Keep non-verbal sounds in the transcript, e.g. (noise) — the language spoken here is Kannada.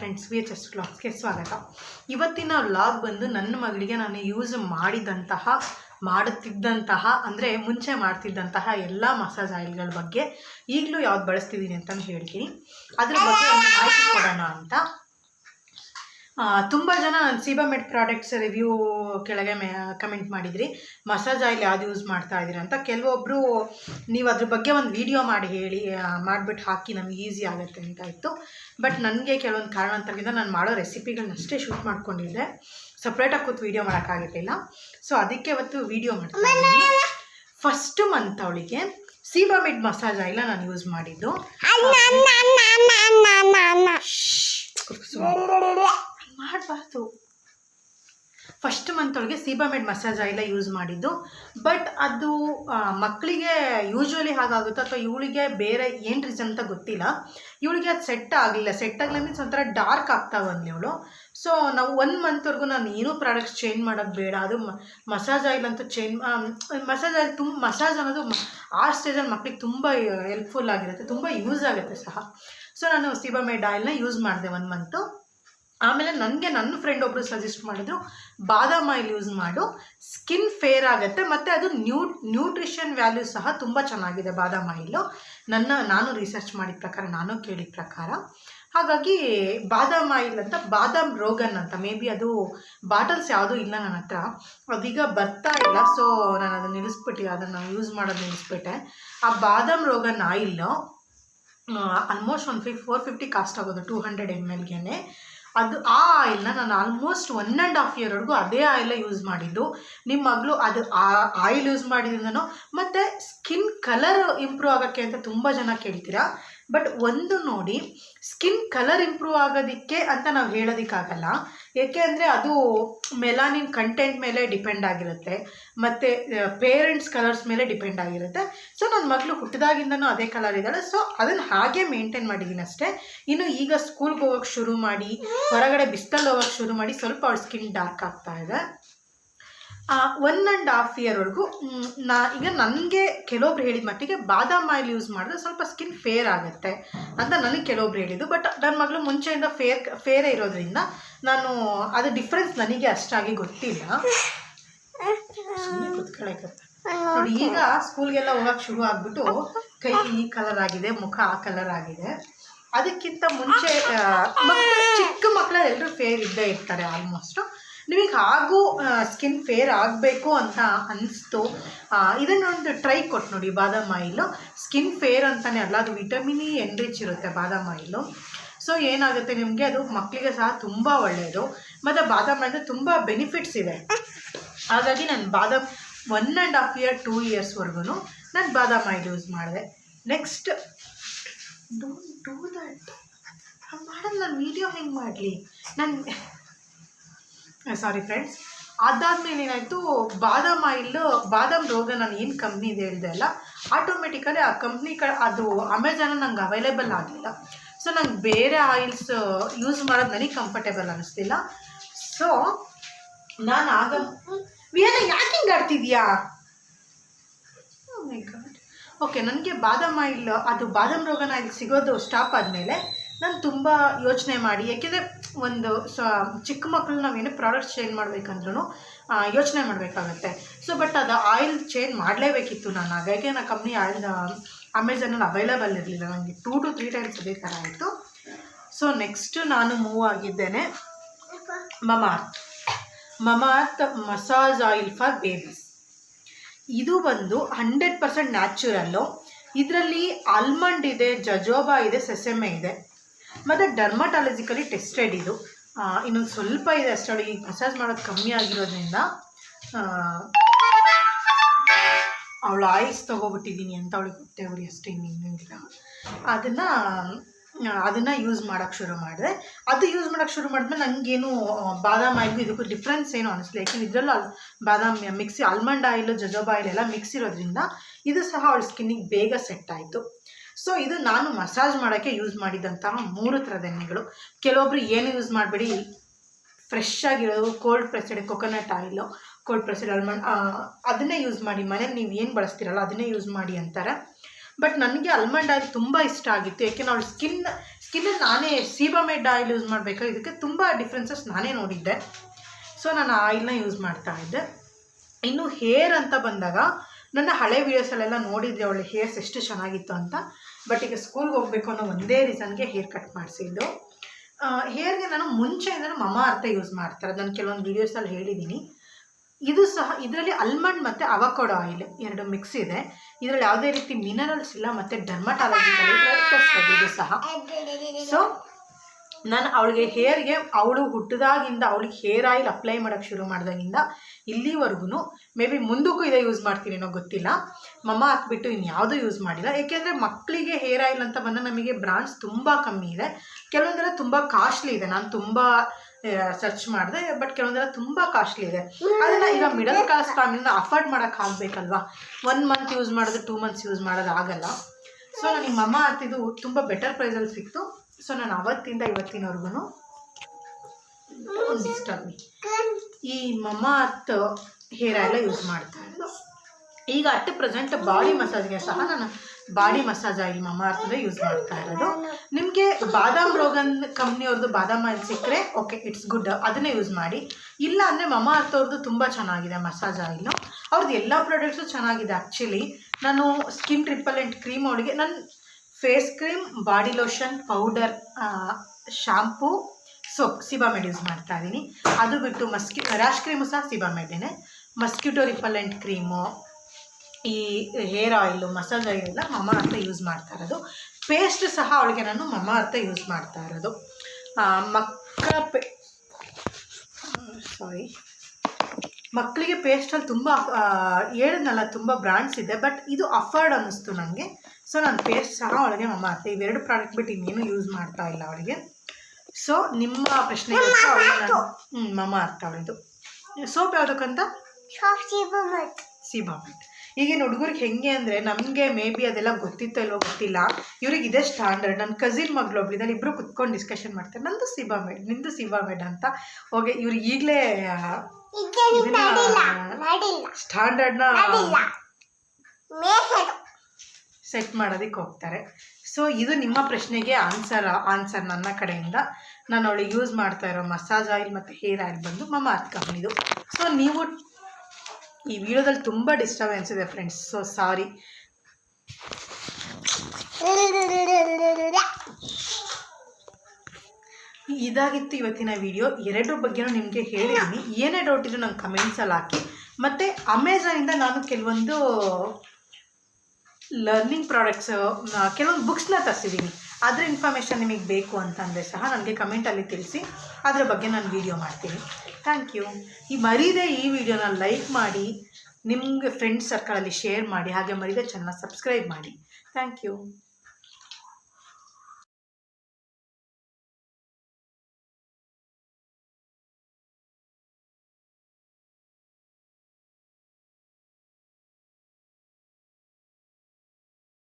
ಫ್ರೆಂಡ್ಸ್ ವಿ ಎಚ್ ಎಸ್ ವ್ಲಾಗ್ಸ್ಗೆ ಸ್ವಾಗತ ಇವತ್ತಿನ ವ್ಲಾಗ್ ಬಂದು ನನ್ನ ಮಗಳಿಗೆ ನಾನು ಯೂಸ್ ಮಾಡಿದಂತಹ, ಮಾಡುತ್ತಿದ್ದಂತಹ, ಅಂದರೆ ಮುಂಚೆ ಮಾಡ್ತಿದ್ದಂತಹ ಎಲ್ಲ ಮಸಾಜ್ ಆಯಿಲ್ಗಳ ಬಗ್ಗೆ ಈಗಲೂ ಯಾವ್ದು ಬಳಸ್ತಿದ್ದೀನಿ ಅಂತಲೂ ಹೇಳ್ತೀನಿ. ಅದ್ರ ಬಗ್ಗೆ ಒಂದು ಮಾಹಿತಿ ಕೊಡೋಣ ಅಂತ. ತುಂಬ ಜನ ನಾನು ಸೀಬಾಮೆಡ್ ಪ್ರಾಡಕ್ಟ್ಸ್ ರಿವ್ಯೂ ಕೆಳಗೆ ಮೆ ಕಮೆಂಟ್ ಮಾಡಿದ್ರಿ. ಮಸಾಜ್ ಆಯಿಲ್ ಯಾವ್ದು ಯೂಸ್ ಮಾಡ್ತಾ ಇದ್ದೀರಿ ಅಂತ ಕೆಲವೊಬ್ಬರು ನೀವು ಅದ್ರ ಬಗ್ಗೆ ಒಂದು ವಿಡಿಯೋ ಮಾಡಿ ಹೇಳಿ ಮಾಡಿಬಿಟ್ಟು ಹಾಕಿ ನಮ್ಗೆ ಈಸಿ ಆಗುತ್ತೆ ಅಂತ ಇತ್ತು. ಬಟ್ ನನಗೆ ಕೆಲವೊಂದು ಕಾರಣ ಕಾರಣಾಂತರದಿಂದ ನಾನು ಮಾಡೋ ರೆಸಿಪಿಗಳನ್ನಷ್ಟೇ ಶೂಟ್ ಮಾಡ್ಕೊಂಡಿದ್ದೆ. ಸಪ್ರೇಟಾಗಿ ಕೂತು ವೀಡಿಯೋ ಮಾಡೋಕ್ಕಾಗಿರಲಿಲ್ಲ ಸೊ ಅದಕ್ಕೆ ಇವತ್ತು ವೀಡಿಯೋ ಮಾಡ್ತಾ ಇದ್ದೀನಿ. ಫಸ್ಟ್ ಮಂತ್ ಅವಳಿಗೆ ಸೀಬಾಮೆಡ್ ಮಸಾಜ್ ಆಯಿಲ್ ನಾನು ಯೂಸ್ ಮಾಡಿದ್ದು. ಮಾಡಬಾರ್ದು. ಫಸ್ಟ್ ಮಂತ್ ಒಳಗೆ ಸೀಬಾಮೆಡ್ ಮಸಾಜ್ ಆಯಿಲ ಯೂಸ್ ಮಾಡಿದ್ದು. ಬಟ್ ಅದು ಮಕ್ಕಳಿಗೆ ಯೂಶ್ವಲಿ ಹಾಗಾಗುತ್ತೋ ಅಥವಾ ಇವಳಿಗೆ ಬೇರೆ ಏನು ರೀಸನ್ ಅಂತ ಗೊತ್ತಿಲ್ಲ. ಇವಳಿಗೆ ಅದು ಸೆಟ್ ಆಗಲಿಲ್ಲ. ಸೆಟ್ ಆಗಲಿಲ್ಲ ಮೀನ್ಸ್ ಒಂಥರ ಡಾರ್ಕ್ ಆಗ್ತಾ ಬಂದ್ಲಿ ಇವಳು. ಸೊ ನಾವು ಒನ್ ಮಂತ್ವರೆಗೂ ನಾನು ಏನೂ ಪ್ರಾಡಕ್ಟ್ಸ್ ಚೇಂಜ್ ಮಾಡೋದು ಬೇಡ. ಅದು ಮಸಾಜ್ ಆಯಿಲ್ ಅಂತೂ ಚೇಂಜ್ ಮಸಾಜ್ ಆಯಿಲ್ ತುಂಬ ಮಸಾಜ್ ಅನ್ನೋದು ಆ ಸ್ಟೇಜಲ್ಲಿ ಮಕ್ಕಳಿಗೆ ತುಂಬ ಹೆಲ್ಪ್ಫುಲ್ ಆಗಿರುತ್ತೆ. ತುಂಬ ಯೂಸ್ ಆಗುತ್ತೆ ಸಹ. ಸೊ ನಾನು ಸೀಬಾಮೆಡ್ ಆಯಿಲ್ನ ಯೂಸ್ ಮಾಡಿದೆ ಒನ್ ಮಂತು ಆಮೇಲೆ ನನಗೆ ನನ್ನ ಫ್ರೆಂಡ್ ಒಬ್ಬರು ಸಜೆಸ್ಟ್ ಮಾಡಿದ್ರು, ಬಾದಾಮ್ ಆಯಿಲ್ ಯೂಸ್ ಮಾಡು ಸ್ಕಿನ್ ಫೇರ್ ಆಗುತ್ತೆ, ಮತ್ತು ಅದು ನ್ಯೂ ನ್ಯೂಟ್ರಿಷನ್ ವ್ಯಾಲ್ಯೂ ಸಹ ತುಂಬ ಚೆನ್ನಾಗಿದೆ ಬಾದಾಮ್ ಆಯಿಲು ನನ್ನ, ನಾನು ರಿಸರ್ಚ್ ಮಾಡಿದ ಪ್ರಕಾರ, ನಾನು ಕೇಳಿದ ಪ್ರಕಾರ. ಹಾಗಾಗಿ ಬಾದಾಮ್ ಆಯಿಲ್ ಅಂತ, ಬಾದಾಮ್ ರೋಗನ್ ಅಂತ ಮೇ ಬಿ ಅದು ಬಾಟಲ್ಸ್ ಯಾವುದೂ ಇಲ್ಲ ನನ್ನ ಹತ್ರ. ಅದೀಗ ಬರ್ತಾ ಇಲ್ಲ ಸೊ ನಾನು ಅದನ್ನು ನಿಲ್ಲಿಸ್ಬಿಟ್ಟು ಅದನ್ನು ಯೂಸ್ ಮಾಡೋದು ನಿಲ್ಲಿಸ್ಬಿಟ್ಟೆ. ಆ ಬಾದಾಮ್ ರೋಗನ್ ಆಯಿಲ್ ಆಲ್ಮೋಸ್ಟ್ ಒಂದು ಫಿ ಫೋರ್ ಫಿಫ್ಟಿ ಕಾಸ್ಟ್ ಆಗೋದು ಟೂ ಹಂಡ್ರೆಡ್ ಎಂ ಎಲ್ಗೆ ಅದು ಆ ಆಯಿಲ್ನ ನಾನು ಆಲ್ಮೋಸ್ಟ್ ಒನ್ ಆ್ಯಂಡ್ ಹಾಫ್ ಇಯರ್ವರೆಗೂ ಅದೇ ಆಯಿಲ್ಲ ಯೂಸ್ ಮಾಡಿದ್ದು. ನಿಮ್ಮ ಮಗಳು ಅದು ಆ ಆಯಿಲ್ ಯೂಸ್ ಮಾಡಿದ್ರಿಂದನೂ, ಮತ್ತು ಸ್ಕಿನ್ ಕಲರ್ ಇಂಪ್ರೂವ್ ಆಗೋಕ್ಕೆ ಅಂತ ತುಂಬ ಜನ ಕೇಳ್ತೀರಾ? ಬಟ್ ಒಂದು ನೋಡಿ ಸ್ಕಿನ್ ಕಲರ್ ಇಂಪ್ರೂವ್ ಆಗೋದಕ್ಕೆ ಅಂತ ನಾವು ಹೇಳೋದಕ್ಕಾಗಲ್ಲ. ಏಕೆ ಅಂದರೆ ಅದು ಮೆಲಾನಿನ್ ಕಂಟೆಂಟ್ ಮೇಲೆ ಡಿಪೆಂಡ್ ಆಗಿರುತ್ತೆ. ಮತ್ತು ಪೇರೆಂಟ್ಸ್ ಕಲರ್ಸ್ ಮೇಲೆ ಡಿಪೆಂಡ್ ಆಗಿರುತ್ತೆ. ಸೊ ನನ್ನ ಮಗಳು ಹುಟ್ಟಿದಾಗಿಂದನೂ ಅದೇ ಕಲರ್ ಇದ್ದಾಳೆ. ಸೊ ಅದನ್ನು ಹಾಗೆ ಮೇಂಟೈನ್ ಮಾಡಿದ್ದೀನಿ ಅಷ್ಟೇ. ಇನ್ನು ಈಗ ಸ್ಕೂಲ್ಗೆ ಹೋಗೋಕ್ಕೆ ಶುರು ಮಾಡಿ, ಹೊರಗಡೆ ಬಿಸ್ತಲ್ಲಿ ಹೋಗೋಕ್ಕೆ ಶುರು ಮಾಡಿ ಸ್ವಲ್ಪ ಅವಳ ಸ್ಕಿನ್ ಡಾರ್ಕ್ ಆಗ್ತಾ ಇದೆ. ಒನ್ ಆ್ಯಂಡ್ ಹಾಫ್ ಇಯರ್ವರೆಗೂ ನಾ, ಈಗ ನನಗೆ ಕೆಲವೊಬ್ರು ಹೇಳಿದ ಮಟ್ಟಿಗೆ ಬಾದಾಮ್ ಆಯಿಲ್ ಯೂಸ್ ಮಾಡಿದ್ರೆ ಸ್ವಲ್ಪ ಸ್ಕಿನ್ ಫೇರ್ ಆಗುತ್ತೆ ಅಂತ ನನಗೆ ಕೆಲವೊಬ್ರು ಹೇಳಿದ್ದು. ಬಟ್ ನನ್ನ ಮಗಳು ಮುಂಚೆಯಿಂದ ಫೇರ್ ಫೇರೇ ಇರೋದ್ರಿಂದ ನಾನು ಅದು ಡಿಫ್ರೆನ್ಸ್ ನನಗೆ ಅಷ್ಟಾಗಿ ಗೊತ್ತಿಲ್ಲ. ಈಗ ಸ್ಕೂಲ್ಗೆಲ್ಲ ಹೋಗಕ್ಕೆ ಶುರು ಆಗ್ಬಿಟ್ಟು ಕೈ ಈ ಕಲರ್ ಆಗಿದೆ, ಮುಖ ಆ ಕಲರ್ ಆಗಿದೆ. ಅದಕ್ಕಿಂತ ಮುಂಚೆ ಚಿಕ್ಕ ಮಕ್ಕಳ ಎಲ್ಲರೂ ಫೇರ್ ಇದ್ದೇ ಇರ್ತಾರೆ ಆಲ್ಮೋಸ್ಟು ನಿಮಗೆ ಹಾಗೂ ಸ್ಕಿನ್ ಫೇರ್ ಆಗಬೇಕು ಅಂತ ಅನಿಸ್ತು. ಇದನ್ನೊಂದು ಟ್ರೈ ಕೊಟ್ಟು ನೋಡಿ, ಬಾದಾಮ್ ಆಯಿಲು. ಸ್ಕಿನ್ ಫೇರ್ ಅಂತಲೇ ಅಲ್ಲ, ಅದು ವಿಟಮಿನ್ ಇ ಎನ್ರಿಚ್ ಇರುತ್ತೆ ಬಾದಾಮ್ ಆಯಿಲು. ಸೊ ಏನಾಗುತ್ತೆ ನಿಮಗೆ? ಅದು ಮಕ್ಕಳಿಗೆ ಸಹ ತುಂಬ ಒಳ್ಳೆಯದು ಮತ್ತು ಬಾದಾಮ್ ಆಯಿಲ್ ತುಂಬ ಬೆನಿಫಿಟ್ಸ್ ಇದೆ ಹಾಗಾಗಿ ನಾನು ಬಾದಾಮ್ one and half year two ಇಯರ್ಸ್ವರೆಗೂ ನಾನು ಬಾದಾಮ್ ಆಯಿಲ್ ಯೂಸ್ ಮಾಡಿದೆ. ನೆಕ್ಸ್ಟ್ ಡೋಂಟ್ ಡೂ ದಟ್ ಮಾಡೋದು ನಾನು ವೀಡಿಯೋ ಹೆಂಗೆ ಮಾಡಲಿ? ನಾನು ಸಾರಿ ಫ್ರೆಂಡ್ಸ್ ಅದಾದ್ಮೇಲೆ ಏನಾಯಿತು? ಬಾದಾಮ್ ಆಯಿಲ್ ಬಾದಾಮ್ ರೋಗ ನಾನು ಏನು ಕಂಪ್ನಿ ಇದೆ ಹೇಳಿದೆ ಅಲ್ಲ? ಆಟೋಮೆಟಿಕಲಿ ಆ ಕಂಪ್ನಿ ಕ ಅದು ಅಮೆಝಾನ ನಂಗೆ ಅವೈಲೇಬಲ್ ಆಗಲಿಲ್ಲ. ಸೊ ನಂಗೆ ಬೇರೆ ಆಯಿಲ್ಸ್ ಯೂಸ್ ಮಾಡೋದು ನನಗೆ ಕಂಫರ್ಟೇಬಲ್ ಅನ್ನಿಸ್ತಿಲ್ಲ ಸೊ ನಾನು ಆಗ ವಿಯಾನ ಯಾಕೆ ಹಿಂಗೆ ಆಡ್ತಿದ್ಯಾ? ಓಕೆ ನನಗೆ ಬಾದಾಮ್ ಆಯಿಲ್ ಅದು ಬಾದಾಮ್ ರೋಗನ ಆಯಿಲ್ ಸಿಗೋದು ಸ್ಟಾಪ್ ಆದಮೇಲೆ ನಾನು ತುಂಬ ಯೋಚನೆ ಮಾಡಿ, ಯಾಕೆಂದರೆ ಒಂದು ಸ, ಚಿಕ್ಕ ಮಕ್ಕಳು ನಾವೇನು ಪ್ರಾಡಕ್ಟ್ ಚೇಂಜ್ ಮಾಡಬೇಕಂದ್ರೂ ಯೋಚನೆ ಮಾಡಬೇಕಾಗತ್ತೆ. ಸೊ ಬಟ್ ಅದು ಆಯಿಲ್ ಚೇಂಜ್ ಮಾಡಲೇಬೇಕಿತ್ತು ನಾನು. ಹಾಗಾಗಿ ನಾನು ಕಂಪ್ನಿ ಆಯಿಲ್ ಅಮೆಝಾನಲ್ಲಿ ಅವೈಲೇಬಲ್ ಇರಲಿಲ್ಲ. ನನಗೆ ಟೂ ಟು ತ್ರೀ ಟೈಮ್ಸ್ ಅದೇ ಥರ ಆಯಿತು. ಸೊ ನೆಕ್ಸ್ಟ್ ನಾನು ಮೂವ್ ಆಗಿದ್ದೇನೆ. Mamaearth Mamaearth massage oil for babies ಇದು ಬಂದು ಹಂಡ್ರೆಡ್ ಪರ್ಸೆಂಟ್ ನ್ಯಾಚುರಲ್ಲು ಇದರಲ್ಲಿ ಆಲ್ಮಂಡ್ ಇದೆ ಜಜೋಬಾ ಇದೆ ಸೆಸೆಮೆ ಇದೆ. ಮತ್ತು ಡರ್ಮಟಾಲಜಿಕಲಿ ಟೆಸ್ಟೆಡ್ ಇದು. ಇನ್ನೊಂದು ಸ್ವಲ್ಪ ಇದೆ ಅಷ್ಟೇ ಈಗ ಮಸಾಜ್ ಮಾಡೋದು ಕಮ್ಮಿ ಆಗಿರೋದ್ರಿಂದ ಅವಳು ಆಯಿಸ್ ತೊಗೊಬಿಟ್ಟಿದ್ದೀನಿ ಅಂತ ಅವಳಿಗೆ ಗೊತ್ತೇ ಅವಳಿಗೆ ಅಷ್ಟೇ ಇನ್ನೇನಿಲ್ಲ ಅದನ್ನು ಅದನ್ನು ಯೂಸ್ ಮಾಡೋಕ್ಕೆ ಶುರು ಮಾಡಿದೆ. ಅದು ಯೂಸ್ ಮಾಡೋಕ್ಕೆ ಶುರು ಮಾಡಿದ್ಮೇಲೆ ನನಗೇನು ಬಾದಾಮ್ ಆಯಿಲ್ಗೂ ಇದಕ್ಕೂ ಡಿಫ್ರೆನ್ಸ್ ಏನು ಅನಿಸ್ಲಿಲ್ಲ. ಯಾಕೆಂದ್ರೆ ಇದರಲ್ಲೂ ಅಲ್, ಬಾದಾಮ್ ಮಿಕ್ಸಿ ಆಲ್ಮಂಡ್ ಆಯಿಲು ಜಜೋಬಾ ಆಯಿಲ್ ಎಲ್ಲ ಮಿಕ್ಸ್ ಇರೋದ್ರಿಂದ ಇದು ಸಹ ಅವಳ ಸ್ಕಿನ್ನಿಗೆ ಬೇಗ ಸೆಟ್ ಆಯಿತು. ಸೊ ಇದು ನಾನು ಮಸಾಜ್ ಮಾಡೋಕ್ಕೆ ಯೂಸ್ ಮಾಡಿದಂತಹ ಮೂರು ಥರದ ಎಣ್ಣೆಗಳು ಕೆಲವೊಬ್ರು ಏನು ಯೂಸ್ ಮಾಡಬೇಡಿ? ಫ್ರೆಶ್ ಆಗಿರೋದು cold pressed coconut oil cold pressed almond ಅದನ್ನೇ ಯೂಸ್ ಮಾಡಿ. ಮನೇಲಿ ನೀವು ಏನು ಬಳಸ್ತೀರಲ್ಲ, ಅದನ್ನೇ ಯೂಸ್ ಮಾಡಿ ಅಂತಾರೆ. ಬಟ್ ನನಗೆ ಆಲ್ಮಂಡ್ ಆಯಿಲ್ ತುಂಬ ಇಷ್ಟ ಆಗಿತ್ತು. ಯಾಕೆಂದ್ರೆ ಅವ್ಳ ಸ್ಕಿನ್ ಸ್ಕಿನ್ ನಾನೇ ಸೀಬಾಮೆಡ್ ಆಯಿಲ್ ಯೂಸ್ ಮಾಡಬೇಕಾ ಇದಕ್ಕೆ ತುಂಬ ಡಿಫ್ರೆನ್ಸಸ್ ನಾನೇ ನೋಡಿದ್ದೆ. ಸೊ ನಾನು ಆಯಿಲ್ನ ಯೂಸ್ ಮಾಡ್ತಾ ಇದ್ದೆ. ಇನ್ನು ಹೇರ್ ಅಂತ ಬಂದಾಗ, ನನ್ನ ಹಳೆ ವೀಡಿಯೋಸಲ್ಲೆಲ್ಲ ನೋಡಿದ್ದೆ ಅವಳು ಹೇರ್ಸ್ ಎಷ್ಟು ಚೆನ್ನಾಗಿತ್ತು ಅಂತ. ಬಟ್ ಈಗ ಸ್ಕೂಲ್ಗೆ ಹೋಗಬೇಕು ಅನ್ನೋ ಒಂದೇ ರೀಸನ್ಗೆ ಹೇರ್ ಕಟ್ ಮಾಡಿಸಿದ್ದು. ಹೇರ್ಗೆ ನಾನು ಮುಂಚೆ ಅಂದರೆ ಮಮ ಅರ್ಥ ಯೂಸ್ ಮಾಡ್ತಾರೆ. ಅದನ್ನು ಕೆಲವೊಂದು ವೀಡಿಯೋಸಲ್ಲಿ ಹೇಳಿದ್ದೀನಿ ಇದು ಸಹ ಇದರಲ್ಲಿ ಅಲ್ಮಂಡ್ ಮತ್ತು ಅವಕೋಡೋ ಆಯಿಲ್ ಎರಡು ಮಿಕ್ಸ್ ಇದೆ. ಇದರಲ್ಲಿ ಯಾವುದೇ ರೀತಿ ಮಿನರಲ್ಸ್ ಇಲ್ಲ ಮತ್ತು ಡರ್ಮಟಾಲಜಿಕಲಿ (laughs) ಇದು ಸಹ. ಸೊ ನಾನು ಅವಳಿಗೆ ಹೇರ್ಗೆ ಅವಳು ಹುಟ್ಟಿದಾಗಿಂದ ಅವಳಿಗೆ ಹೇರ್ ಆಯಿಲ್ ಅಪ್ಲೈ ಮಾಡೋಕ್ಕೆ ಶುರು ಮಾಡಿದಾಗಿಂದ ಇಲ್ಲಿವರೆಗೂ ಮೇ ಬಿ ಮುಂದಕ್ಕೂ ಇದೇ ಯೂಸ್ ಮಾಡ್ತೀನೇನೋ ಗೊತ್ತಿಲ್ಲ. ಮಮ್ಮ ಹಾಕ್ಬಿಟ್ಟು ಇನ್ಯಾವುದೂ ಯೂಸ್ ಮಾಡಿಲ್ಲ. ಏಕೆಂದರೆ ಮಕ್ಕಳಿಗೆ ಹೇರ್ ಆಯಿಲ್ ಅಂತ ಬಂದರೆ ನಮಗೆ ಬ್ರಾಂಡ್ಸ್ ತುಂಬ ಕಮ್ಮಿ ಇದೆ. ಕೆಲವೊಂದೆಲ್ಲ ತುಂಬ ಕಾಸ್ಟ್ಲಿ ಇದೆ. ನಾನು ತುಂಬ ಸರ್ಚ್ ಮಾಡಿದೆ ಬಟ್ ಕೆಲವೊಂದೆಲ್ಲ ತುಂಬ ಕಾಸ್ಟ್ಲಿ ಇದೆ. ಅದನ್ನು ಈಗ ಮಿಡಲ್ ಕ್ಲಾಸ್ ಫ್ಯಾಮಿಲಿನ ಅಫೋರ್ಡ್ ಮಾಡೋಕ್ಕೆ ಆಗಬೇಕಲ್ವಾ? ಒನ್ ಮಂತ್ ಯೂಸ್ ಮಾಡೋದು ಟೂ ಮಂತ್ಸ್ ಯೂಸ್ ಮಾಡೋದು ಆಗಲ್ಲ. ಸೊ ನನಗೆ ಮಮ್ಮ ಹಾಕ್ತಿದ್ದು ತುಂಬ ಬೆಟರ್ ಪ್ರೈಸಲ್ಲಿ ಸಿಕ್ತು. ಸೊ ನಾನು ಅವತ್ತಿಂದ ಇವತ್ತಿನವರೆಗೂ ಈ ಮಮ್ಮ ಅರ್ತ್ ಹೇರ್ ಆಯಿಲ್ ಯೂಸ್ ಮಾಡ್ತಾ ಇದ್ದು ಈಗ ಅಟ್ ಪ್ರೆಸೆಂಟ್ ಬಾಡಿ ಮಸಾಜ್ಗೆ ಸಹ ನಾನು ಬಾಡಿ ಮಸಾಜ್ ಆಯಿಲ್ ಮಮ್ಮ ಅರ್ಥದ ಯೂಸ್ ಮಾಡ್ತಾ ಇರೋದು. ನಿಮಗೆ ಬಾದಾಮ್ ರೋಗನ್ ಕಂಪ್ನಿಯವ್ರದ್ದು ಬಾದಾಮ್ ಆಯಿಲ್ ಸಿಕ್ಕರೆ ಓಕೆ, ಇಟ್ಸ್ ಗುಡ್. ಅದನ್ನೇ ಯೂಸ್ ಮಾಡಿ. ಇಲ್ಲ ಅಂದರೆ ಮಮ ಅರ್ಥವ್ರದ್ದು ತುಂಬ ಚೆನ್ನಾಗಿದೆ ಮಸಾಜ್ ಆಯಿಲು. ಅವ್ರದ್ದು ಎಲ್ಲ ಪ್ರಾಡಕ್ಟ್ಸು ಚೆನ್ನಾಗಿದೆ ಆ್ಯಕ್ಚುಲಿ. ನಾನು ಸ್ಕಿನ್ ರಿಪಲೆಂಟ್ ಕ್ರೀಮ್ ಅವಳಿಗೆ ನನ್ನ face cream, body lotion, powder shampoo soap Sebamed use ಮಾಡ್ತಾ ಇದ್ದೀನಿ ಅದು ಬಿಟ್ಟು ಮಸ್ಕಿ ರ್ಯಾಶ್ ಕ್ರೀಮು ಸಹ ಸಿಬಾಮೆಡ್ಡೇನೆ ಮಸ್ಕ್ಯೂಟೋ ರಿಪಲೆಂಟ್ ಕ್ರೀಮು ಈ ಹೇರ್ ಆಯಿಲು ಮಸಾಜ್ ಆಯಿಲ್ ಎಲ್ಲ ಮಮ ಅರ್ಥ ಯೂಸ್ ಮಾಡ್ತಾ ಇರೋದು. ಪೇಸ್ಟ್ ಸಹ ಅವಳಿಗೆ ನಾನು ಮಮ ಅರ್ಥ ಯೂಸ್ ಮಾಡ್ತಾ ಇರೋದು. ಮಕ್ಕ ಪೇ ಸಾರಿ ಮಕ್ಕಳಿಗೆ ಪೇಸ್ಟಲ್ಲಿ ತುಂಬ ಹೇಳಿದ್ನಲ್ಲ ತುಂಬ ಬ್ರ್ಯಾಂಡ್ಸ್ ಇದೆ ಬಟ್ ಇದು ಅಫರ್ಡ್ ಅನ್ನಿಸ್ತು ನನಗೆ ಸೊ ನಾನು ಪೇಸ್ಟ್ ಸಹ ಅವಳಿಗೆ ಮಮ್ಮ ಅರ್ಥ ಇವೆರಡು ಪ್ರಾಡಕ್ಟ್ ಬಿಟ್ಟು ಇನ್ನೇನು ಯೂಸ್ ಮಾಡ್ತಾ ಇಲ್ಲ ಅವಳಿಗೆ. ಸೊ ನಿಮ್ಮ ಪ್ರಶ್ನೆ ಹ್ಞೂ ಅರ್ಥ ಅವಳಿದು ಸೋಪ್ ಯಾವುದಕ್ಕಂತ ಸಿಬಾಮೆಟ್ ಈಗಿನ ಹುಡುಗರಿಗೆ ಹೆಂಗೆ ಅಂದರೆ ನಮಗೆ ಮೇ ಬಿ ಅದೆಲ್ಲ ಗೊತ್ತಿತ್ತೋ ಇಲ್ವೋ ಗೊತ್ತಿಲ್ಲ. ಇವ್ರಿಗೆ ಇದೇ ಸ್ಟ್ಯಾಂಡರ್ಡ್ ನನ್ನ ಕಸಿನ್ ಮಗಳು ಒಬ್ಳಿದಲ್ಲಿ ಇಬ್ಬರು ಕುತ್ಕೊಂಡು ಡಿಸ್ಕಷನ್ ಮಾಡ್ತಾರೆ. ನಂದು ಸಿಬಾಮೆಡ್ ನಿಂದು ಸಿಬಾಮೆಡ್ ಅಂತ. ಹೋಗಿ ಇವ್ರು ಈಗಲೇ ಸ್ಟ್ಯಾಂಡರ್ಡ್ನ ಸೆಟ್ ಮಾಡೋದಕ್ಕೆ ಹೋಗ್ತಾರೆ. ಸೊ ಇದು ನಿಮ್ಮ ಪ್ರಶ್ನೆಗೆ ಆನ್ಸರ್ ಆನ್ಸರ್ ನನ್ನ ಕಡೆಯಿಂದ. ನಾನು ಅವಳಿಗೆ ಯೂಸ್ ಮಾಡ್ತಾ ಇರೋ ಮಸಾಜ್ ಆಯಿಲ್ ಮತ್ತು ಹೇರ್ ಆಯಿಲ್ ಬಂದು ಮಮ್ಮ ಅರ್ಥ ಕಂಪ್ನಿದು ಸೊ ನೀವು ಈ ವಿಡಿಯೋದಲ್ಲಿ ತುಂಬ ಡಿಸ್ಟರ್ಬೆನ್ಸ್ ಇದೆ ಫ್ರೆಂಡ್ಸ್ ಸೊ ಸಾರಿ ಇದಾಗಿತ್ತು ಇವತ್ತಿನ ವಿಡಿಯೋ ಎರಡರ ಬಗ್ಗೆನೂ ನಿಮಗೆ ಹೇಳಿದ್ದೀನಿ ಏನೇ ಡೌಟ್ ಇದ್ರೂ ನಂಗೆ ಕಮೆಂಟ್ಸಲ್ಲಿ ಹಾಕಿ. ಮತ್ತು ಅಮೆಝಾನಿಂದ ನಾನು ಕೆಲವೊಂದು ಲರ್ನಿಂಗ್ ಪ್ರಾಡಕ್ಟ್ಸ್ ಕೆಲವೊಂದು ಬುಕ್ಸ್ನ ತರಿಸಿದ್ದೀನಿ ಅದರ ಇನ್ಫಾರ್ಮೇಷನ್ ನಿಮಗೆ ಬೇಕು ಅಂತಂದರೆ ಸಹ ನನಗೆ ಕಮೆಂಟಲ್ಲಿ ತಿಳಿಸಿ. ಅದರ ಬಗ್ಗೆ ನಾನು ವಿಡಿಯೋ ಮಾಡ್ತೀನಿ. ಥ್ಯಾಂಕ್ ಯು ಈ ಮರೀದೆ ಈ ವಿಡಿಯೋನ ಲೈಕ್ ಮಾಡಿ, ನಿಮಗೆ ಫ್ರೆಂಡ್ಸ್ ಸರ್ಕಲಲ್ಲಿ ಶೇರ್ ಮಾಡಿ, ಹಾಗೆ ಮರೀದೆ ಚೆನ್ನಾಗಿ ಸಬ್ಸ್ಕ್ರೈಬ್ ಮಾಡಿ. Thank you